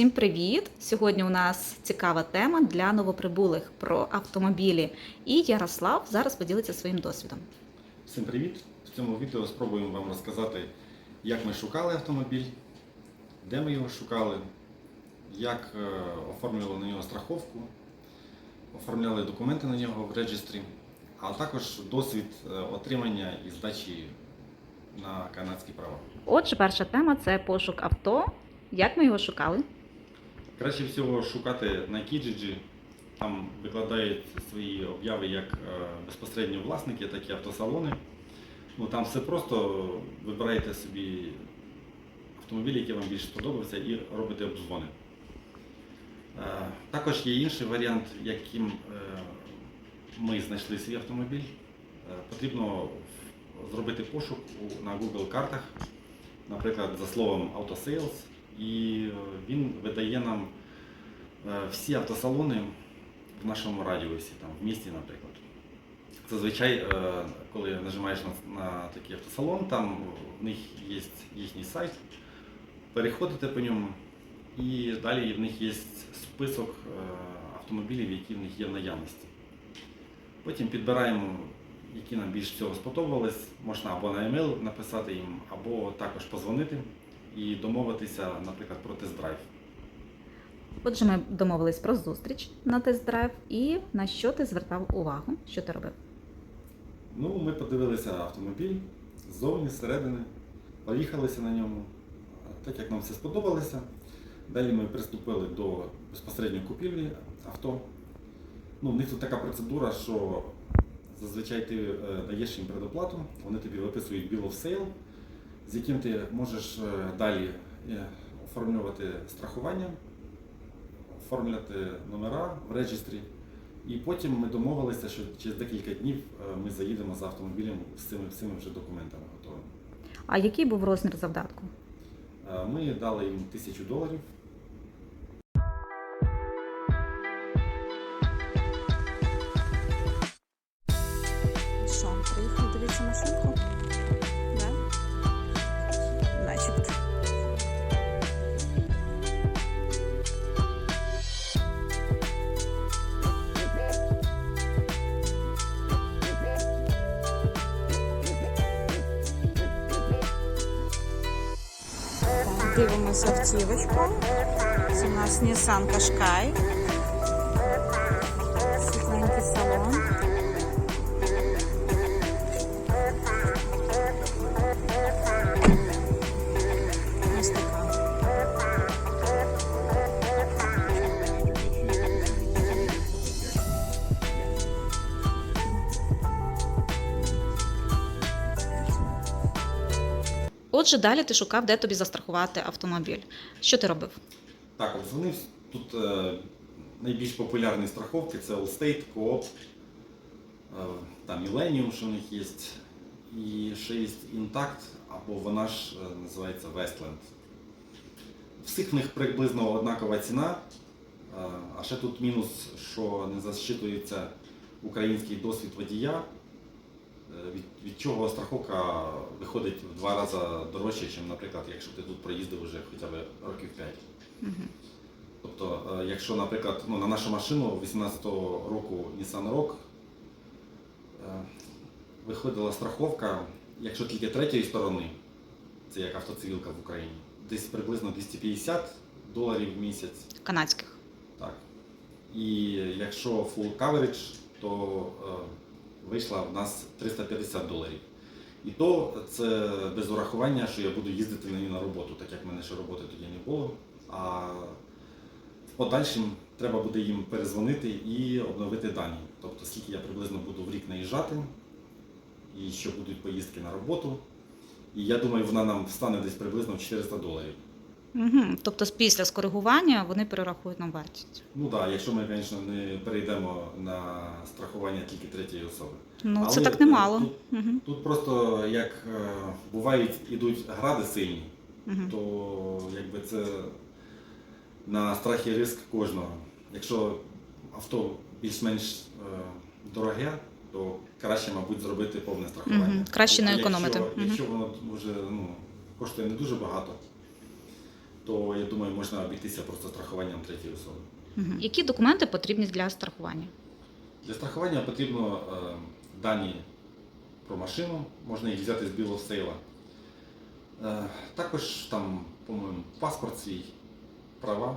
Всім привіт! Сьогодні у нас цікава тема для новоприбулих про автомобілі. І Ярослав зараз поділиться своїм досвідом. Всім привіт! В цьому відео спробуємо вам розказати, як ми шукали автомобіль, де ми його шукали, як е, оформлювали на нього страховку, оформляли документи на нього в реєстрі, а також досвід е, отримання і здачі на канадські права. Отже, перша тема це пошук авто. Як ми його шукали? Краще всього шукати на Kijiji. Там викладають свої обяви як е, безпосередньо власники, так і автосалони. Ну, там все просто вибираєте собі автомобіль, який вам більше сподобався, і робите обдзвони. Е, Також є інший варіант, яким е, ми знайшли свій автомобіль. Потрібно зробити пошук на Google картах, наприклад, за словом Autosales, і він видає нам е, всі автосалони в нашому радіусі, там, в місті, наприклад. Зазвичай, е, коли нажимаєш на, на такий автосалон, там в них є їхній сайт, переходите по ньому, і далі в них є список е, автомобілів, які в них є в наявності. Потім підбираємо, які нам більш всього сподобались. Можна або на емейл написати їм, або також позвонити і домовитися, наприклад, про тест-драйв. Отже, ми домовились про зустріч на тест-драйв і на що ти звертав увагу? Що ти робив? Ну, ми подивилися автомобіль ззовні, зсередини, поїхалися на ньому. Так як нам все сподобалося. Далі ми приступили до безпосередньо купівлі авто. Ну, в них тут така процедура, що зазвичай ти е, даєш їм предоплату, вони тобі виписують bill of sale, з яким ти можеш е, далі е, оформлювати страхування, оформляти номера в реєстрі. І потім ми домовилися, що через декілька днів е, ми заїдемо за автомобілем з цими всіми вже документами готовими. А який був розмір завдатку? Ми дали їм тисячу доларів. Дивимося автівочку. Це у нас Nissan Qashqai. Отже, далі ти шукав, де тобі застрахувати автомобіль. Що ти робив? Так, от вони вс- тут е, найбільш популярні страховки це Allstate, Coop, е, там Millennium, що у них є, і ще є Intact, або вона ж е, називається Westland. Всіх них приблизно однакова ціна, е, а ще тут мінус, що не засчитується український досвід водія, від, від чого страховка виходить в два рази дорожче, ніж, наприклад, якщо ти тут проїздив вже хоча б років 5. Тобто, е, якщо, наприклад, ну, на нашу машину 18-го року Nissan Rogue е, виходила страховка, якщо тільки третьої сторони, це як автоцивілка в Україні, десь приблизно 250 доларів в місяць. Канадських. Так. І якщо full coverage, то е, вийшла в нас 350 доларів. І то це без урахування, що я буду їздити на на роботу, так як в мене ще роботи тоді не було. А в подальшому треба буде їм перезвонити і обновити дані. Тобто скільки я приблизно буду в рік наїжджати, і що будуть поїздки на роботу. І я думаю, вона нам встане десь приблизно в 400 доларів. Угу. Тобто після скоригування вони перерахують нам вартість. Ну так, да, якщо ми, звісно, не перейдемо на страхування тільки третьої особи. Ну, це так немало. е, Тут, Угу. тут просто як е, бувають ідуть гради сильні, Угу. то якби це на страх і риск кожного. Якщо авто більш-менш е, дороге, то краще, мабуть, зробити повне страхування. Мгм. Краще не А якщо- економити. Мгм. Якщо воно вже ну, коштує не дуже багато, то я думаю, можна обійтися просто страхуванням третьої особи. Які документи потрібні для страхування? Для страхування потрібно е, дані про машину, можна їх взяти з білого сейла. Е, також там, по-моєму, паспорт свій, права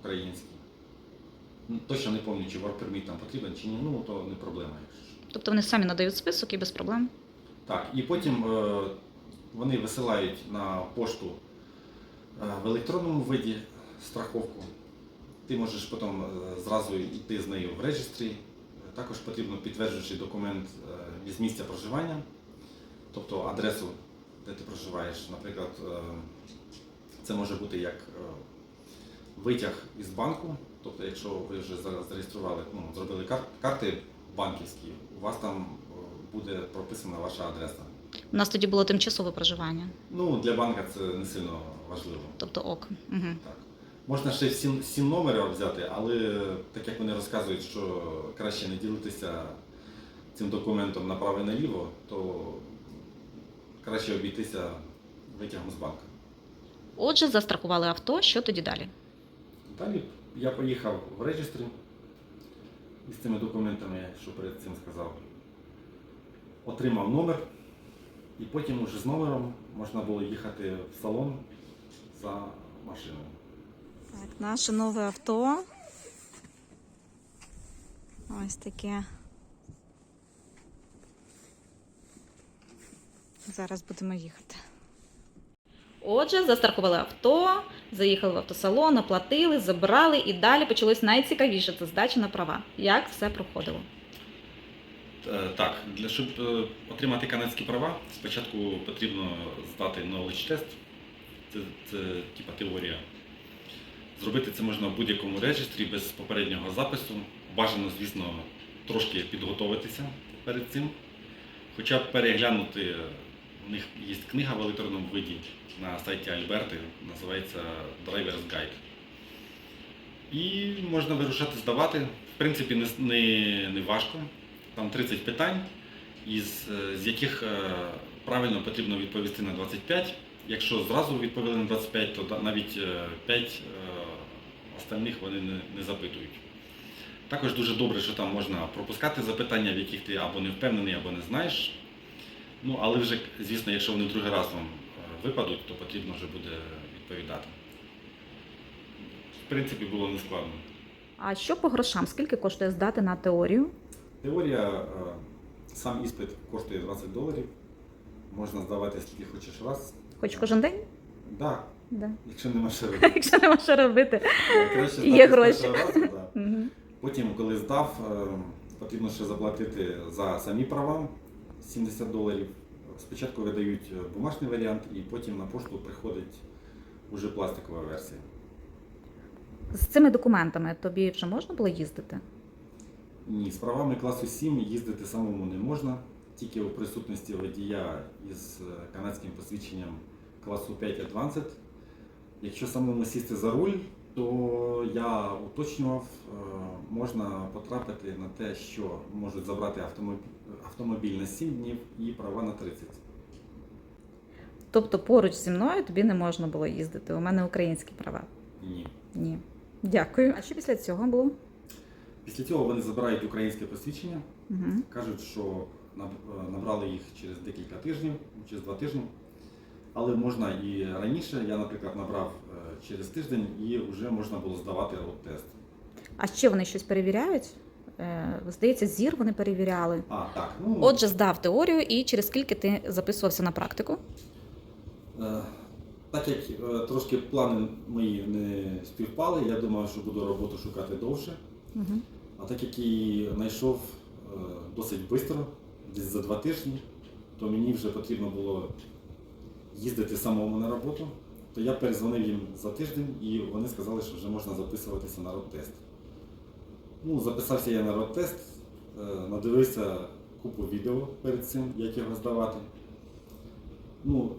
українські. Ну, Точно не пам'ятаю, чи permit там потрібен чи ні, ну то не проблема. Тобто вони самі надають список і без проблем. Так, і потім е, вони висилають на пошту в електронному виді страховку. Ти можеш потім е, зразу йти з нею в реєстрі. Е, Також потрібно підтверджуючий документ е, з місця проживання, тобто адресу, де ти проживаєш. Наприклад, е, це може бути як е, витяг із банку, тобто, якщо ви вже за- зареєстрували, ну, зробили кар- карти банківські, у вас там е, буде прописана ваша адреса. У нас тоді було тимчасове проживання, Ну, для банка це не сильно важливо. тобто ок. Угу. Так. Можна ще сім, сім номерів взяти, але так як вони розказують, що краще не ділитися цим документом направо і наліво, то краще обійтися витягом з банка. Отже, застрахували авто. Що тоді далі? Далі я поїхав в реєстрі із цими документами, що перед цим сказав. Отримав номер, і потім уже з номером можна було їхати в салон за машиною. Так, наше нове авто. Ось таке. Зараз будемо їхати. Отже, застрахували авто, заїхали в автосалон, оплатили, забрали і далі почалось найцікавіше це здача на права. Як все проходило? Е, Так, для щоб е, отримати канадські права, спочатку потрібно здати knowledge тест. Це, це типа теорія. Зробити це можна в будь-якому реєстрі без попереднього запису. Бажано, звісно, трошки підготуватися перед цим. Хоча б переглянути, у них є книга в електронному виді на сайті Альберти, називається Driver's Guide. І можна вирушати здавати. В принципі, не, не, не важко. Там 30 питань, із, е, з яких е, правильно потрібно відповісти на 25. Якщо зразу відповіли на 25, то навіть 5 остальних вони не, запитують. Також дуже добре, що там можна пропускати запитання, в яких ти або не впевнений, або не знаєш. Ну, але вже, звісно, якщо вони другий раз вам е, випадуть, то потрібно вже буде відповідати. В принципі, було нескладно. А що по грошам? Скільки коштує здати на теорію? Теорія, е, сам іспит коштує 20 доларів. Можна здавати скільки хочеш раз. Хоч кожен день? Так, Да. якщо нема що робити. Якщо нема що робити. Е, Краще Є гроші. разу, да. Потім, коли здав, е, потрібно ще заплатити за самі права 70 доларів. Спочатку видають е, бумажний варіант, і потім на пошту приходить уже пластикова версія. З цими документами тобі вже можна було їздити? Ні, з правами класу 7 їздити самому не можна, тільки у присутності водія із е, канадським посвідченням класу 5 Advanced. Якщо самому сісти за руль, то я уточнював, е, можна потрапити на те, що можуть забрати автомобіль, автомобіль на 7 днів і права на 30. Тобто поруч зі мною тобі не можна було їздити. У мене українські права. Ні. Ні. Дякую. А що після цього було? Після цього вони забирають українське посвідчення, Угу. Кажуть, що е, набрали їх через декілька тижнів, через два тижні. Але можна і раніше. Я, наприклад, набрав е, через тиждень і вже можна було здавати рот-тест. А ще вони щось перевіряють? Е, Здається, зір вони перевіряли. А, так, ну Отже, здав теорію, і через скільки ти записувався на практику? е, так як трошки плани мої не співпали, я думав, що буду роботу шукати довше. Угу. А так як її знайшов досить швидко, десь за два тижні, то мені вже потрібно було їздити самому на роботу, то я перезвонив їм за тиждень і вони сказали, що вже можна записуватися на рот-тест. Ну, записався я на рот-тест, е, надивився купу відео перед цим, як його здавати. Ну,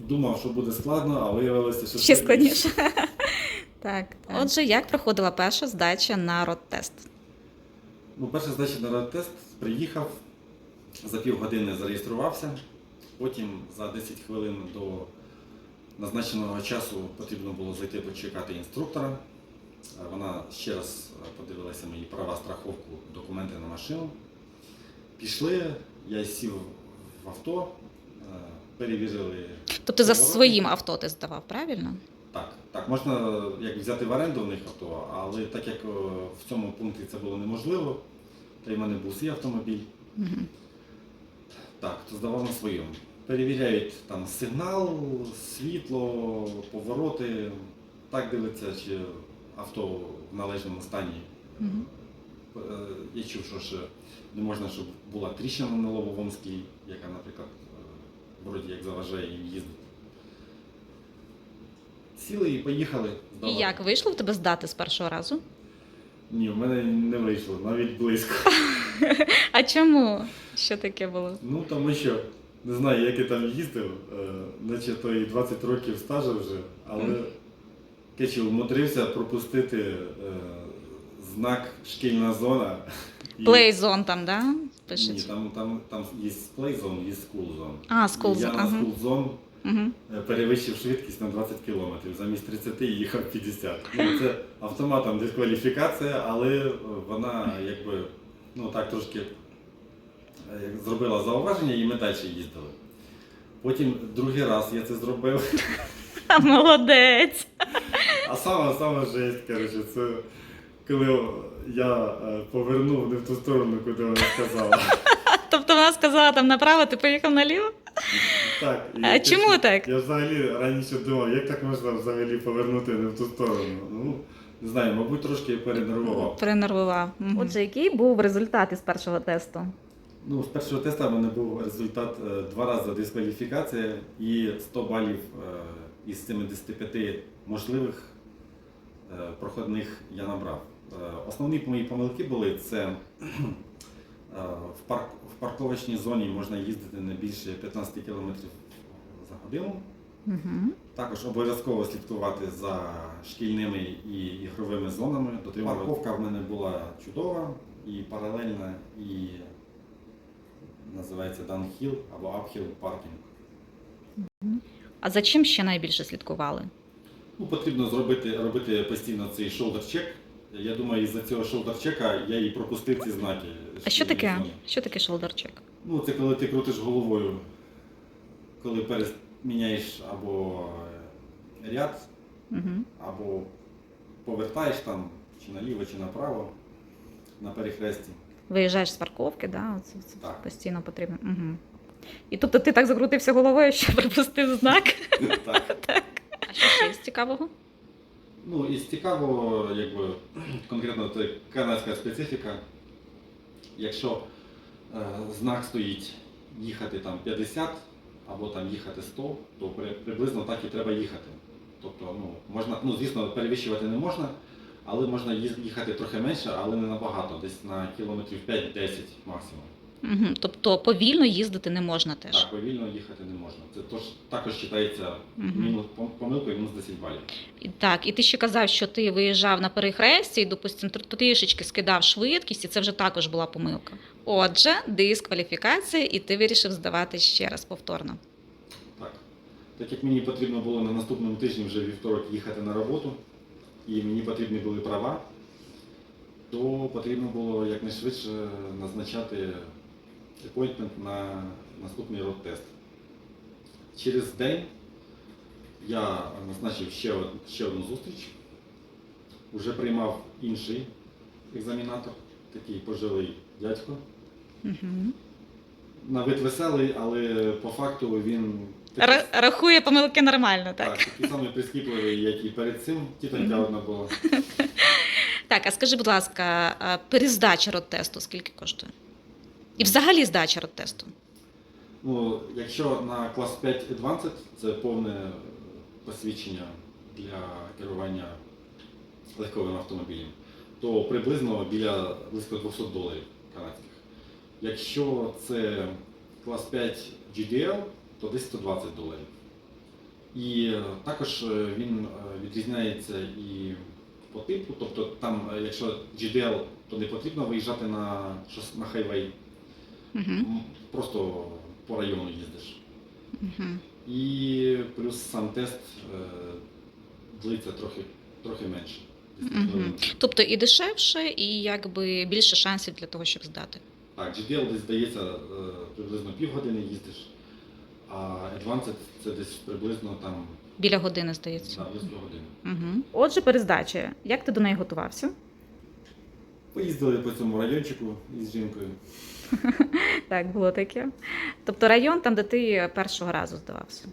думав, що буде складно, а виявилося, що Ще складніше. Так. Отже, як проходила перша здача на рот-тест? Ну, перша здача на рад-тест приїхав, за півгодини зареєструвався, потім за 10 хвилин до назначеного часу потрібно було зайти почекати інструктора. Е, Вона ще раз е, подивилася мої права, страховку, документи на машину. Пішли, я сів в авто, е, перевірили. Тобто за своїм авто ти здавав, правильно? Так, так, можна як взяти в оренду в них авто, але так як в цьому пункті це було неможливо, та й в мене був свій автомобіль, Угу. так, то здавав на своєму. Перевіряють там сигнал, світло, повороти, так дивиться, чи авто в належному стані. Угу. Я чув, що ще не можна, щоб була тріщина на лобовому склі, яка, наприклад, е, вроді як заважає їм їздити. Сіли і поїхали. І як вийшло в тебе здати з першого разу? Ні, в мене не вийшло, навіть близько. А чому? Що таке було? Ну тому що не знаю, як я там їздив, е, наче то і 20 років стажу вже, але. Кечі умудрився пропустити е, знак шкільна зона. Плейзон там, да? Ні, там, там, там є zone, є zone. А, school Я на zone Угу. е, перевищив швидкість на 20 км, замість 30 їхав 50. Ну, це автоматом дискваліфікація, але вона якби ну так трошки зробила зауваження і ми далі їздили. Потім другий раз я це зробив. Молодець. А саме саме жесть, коротше, це коли я е, повернув не в ту сторону, куди вона сказала. Тобто вона сказала там направо, ти поїхав наліво? Так, і А я чому чесно, так? Я взагалі раніше думав, як так можна взагалі повернути не в ту сторону. Ну, не знаю, мабуть, трошки перенервував. Перенервував. Отже, який був результат із першого тесту? Ну, з першого тесту в мене був результат е, два рази дискваліфікація і 100 балів е, із 75 можливих е, проходних я набрав. Основні мої помилки були це в, парк, в парковочній зоні можна їздити не більше 15 км за годину. Угу. Також обов'язково слідкувати за шкільними і ігровими зонами. Дотримувати. Парковка в мене була чудова і паралельна, і називається downhill або uphill паркінг. А за чим ще найбільше слідкували? Ну, потрібно зробити, робити постійно цей check. Я думаю, із-за цього check я і пропустив ці знаки. А що таке? Що таке шолдерчек? Ну, це коли ти крутиш головою, коли переміняєш або е, ряд, Угу. або повертаєш там чи наліво, чи направо на перехресті. Виїжджаєш з парковки, да? Оце, це Так. постійно потрібно. Угу. І тобто ти так закрутився головою, що пропустив знак. Так. А що ще з цікавого? Ну і з цікавого, якби конкретно це канадська специфіка. Якщо е, знак стоїть їхати там 50 або там їхати 100, то при, приблизно так і треба їхати. Тобто, ну, можна, ну звісно, перевищувати не можна, але можна їхати трохи менше, але не набагато, десь на кілометрів 5-10 максимум. Угу. Тобто повільно їздити не можна теж. Так, повільно їхати не можна. Це тож, також вважається мінус пом- помилкою мінус 10 балів. І Так, і ти ще казав, що ти виїжджав на перехресті і, допустим, трішечки скидав швидкість, і це вже також була помилка. Отже, дискваліфікація, і ти вирішив здавати ще раз повторно. Так. Так як мені потрібно було на наступному тижні вже вівторок їхати на роботу, і мені потрібні були права, то потрібно було якнайшвидше назначати appointment на наступний род-тест. Через день я назначив ще, ще одну зустріч. Уже приймав інший екзамінатор, такий пожилий дядько. Угу. На вид веселий, але по факту він такий Рахує помилки нормально, так? Так, такий самий прискіпливий, як і перед цим. Тітонька Мгм. одна була. Так, а скажи, будь ласка, а перездача родтесту скільки коштує? І взагалі здача родтесту? Ну, якщо на клас 5 Advanced, це повне посвідчення для керування легковим автомобілем, то приблизно біля близько 200 доларів канадських. Якщо це клас 5 GDL, то десь 120 доларів. І е, також е, він е, відрізняється і по типу, тобто там, якщо GDL, то не потрібно виїжджати на, на хайвей, Угу. М, Просто по району їздиш. Угу. І плюс сам тест е, длиться трохи, трохи менше. Мгм. Тобто і дешевше, і якби більше шансів для того, щоб здати. Так, GDL десь здається приблизно півгодини їздиш, а Advanced це десь приблизно там Біля години, здається. да, близько години. Угу. Отже, перездача. Як ти до неї готувався? Поїздили по цьому райончику із жінкою. Так, було таке. Тобто район там, де ти першого разу здавався.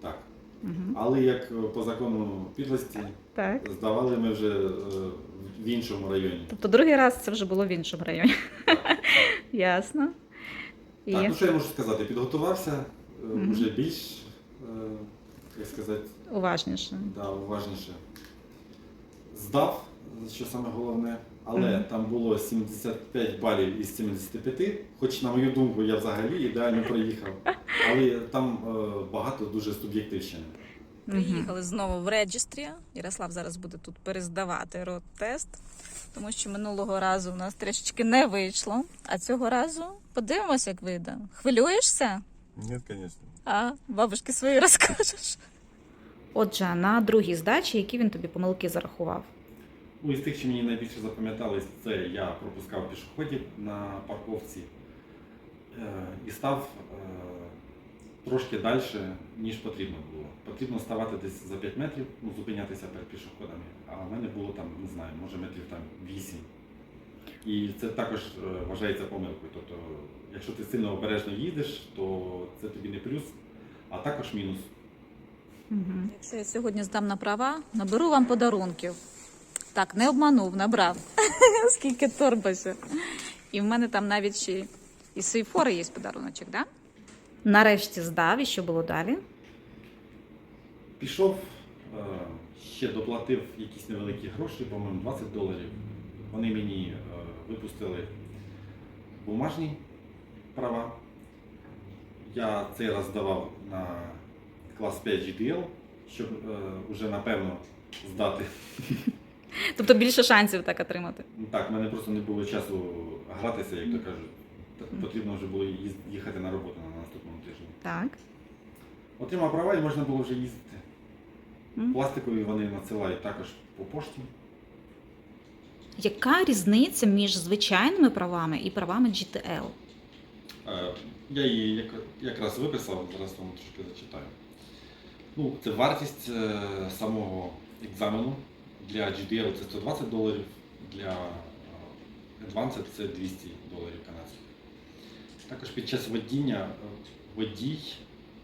Так. Угу. Але як е, по закону підлості, Так. здавали ми вже е, в іншому районі. Тобто другий раз це вже було в іншому районі. Ясно. І... Так, ну що я можу сказати? Підготувався. Вже більш, е, як сказати, Уважніше. да, уважніше. Здав, що саме головне, але Мгм. там було 75 балів із 75, хоч на мою думку я взагалі ідеально проїхав. Але там е, багато дуже суб'єктивщини. Приїхали знову в реєстрі. Ярослав зараз буде тут перездавати рот-тест, тому що минулого разу у нас трішечки не вийшло. А цього разу подивимося, як вийде. Хвилюєшся? Нет, конечно. А бабушки свої розкажеш. Отже, на другій здачі, які він тобі помилки зарахував? Ну, із тих, що мені найбільше запам'яталось, це я пропускав пішоходів на парковці е, і став е, трошки далі, ніж потрібно було. Потрібно ставати десь за 5 метрів, ну, зупинятися перед пішоходами, а в мене було там, не знаю, може метрів там 8. І це також е, вважається помилкою. Тобто, якщо ти сильно обережно їдеш, то це тобі не плюс, а також мінус. Угу. Якщо я сьогодні здам на права, наберу вам подарунків. Так, не обманув, набрав. Скільки торбася. І в мене там навіть ще і сейфори є подаруночок, да? Нарешті здав, і що було далі? Пішов, е, ще доплатив якісь невеликі гроші, по-моєму, 20 доларів. Вони мені е, випустили бумажні права. Я цей раз здавав на клас 5 GDL, щоб е, вже напевно здати. Тобто більше шансів так отримати. Так, в мене просто не було часу гратися, як то кажуть. Потрібно вже було їз- їхати на роботу на наступному тижні. Так. Отримав права і можна було вже їздити. М. Пластикові вони надсилають також по пошті. Яка різниця між звичайними правами і правами GTL? Е, Я її якраз виписав, зараз вам трошки зачитаю. Ну, це вартість е, самого екзамену. Для GDL це 120 доларів, для е, Advanced це 200 доларів канадських. Також під час водіння водій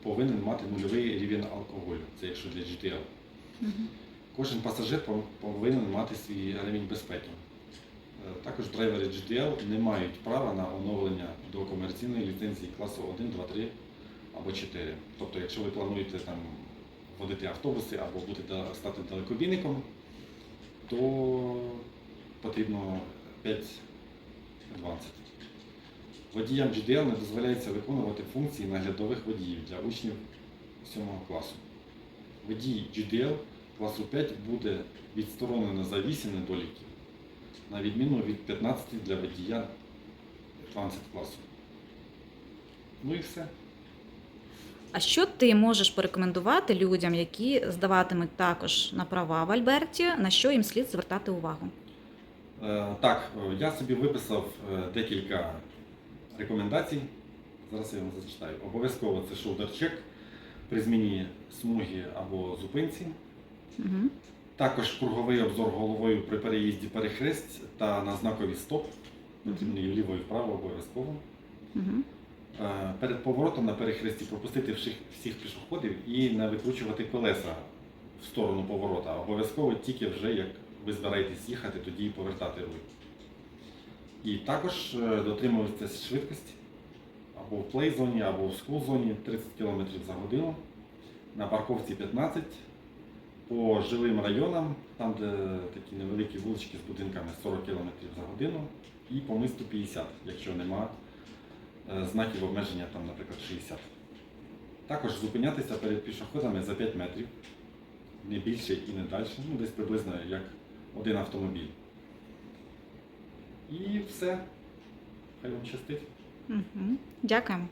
повинен мати нульовий рівень алкоголю, це якщо для GTL. Кожен пасажир повинен мати свій ремінь безпеки. Е, Також драйвери GDL не мають права на оновлення до комерційної ліцензії класу 1, 2, 3 або 4. Тобто, якщо ви плануєте там водити автобуси або бути стати далекобійником, то потрібно 5 Advanced. Водіям GDL не дозволяється виконувати функції наглядових водіїв для учнів 7 класу. Водій GDL класу 5 буде відсторонено за 8 недоліків, на відміну від 15 для водія 12 класу. Ну і все. А що ти можеш порекомендувати людям, які здаватимуть також на права в Альберті, на що їм слід звертати увагу? Е, Так, я собі виписав е, декілька рекомендацій. Зараз я вам зачитаю. Обов'язково це шоудер-чек при зміні смуги або зупинці. Угу. Також круговий обзор головою при переїзді перехресть та на знакові стоп. Потрібно і вліво і вправо обов'язково. Угу. Перед поворотом на перехресті пропустити всіх, всіх пішоходів і не викручувати колеса в сторону поворота. Обов'язково тільки вже як ви збираєтесь їхати, тоді і повертати руль. І також е, дотримуватися швидкості або в плей-зоні, або в скул-зоні 30 км за годину, на парковці 15 по жилим районам, там де такі невеликі вулички з будинками 40 км за годину, і по місту 50, якщо нема е, знаків обмеження, там, наприклад, 60. Також зупинятися перед пішоходами за 5 метрів, не більше і не далі, ну десь приблизно як один автомобіль. І все. Хай вам щастить. Угу. Дякуємо.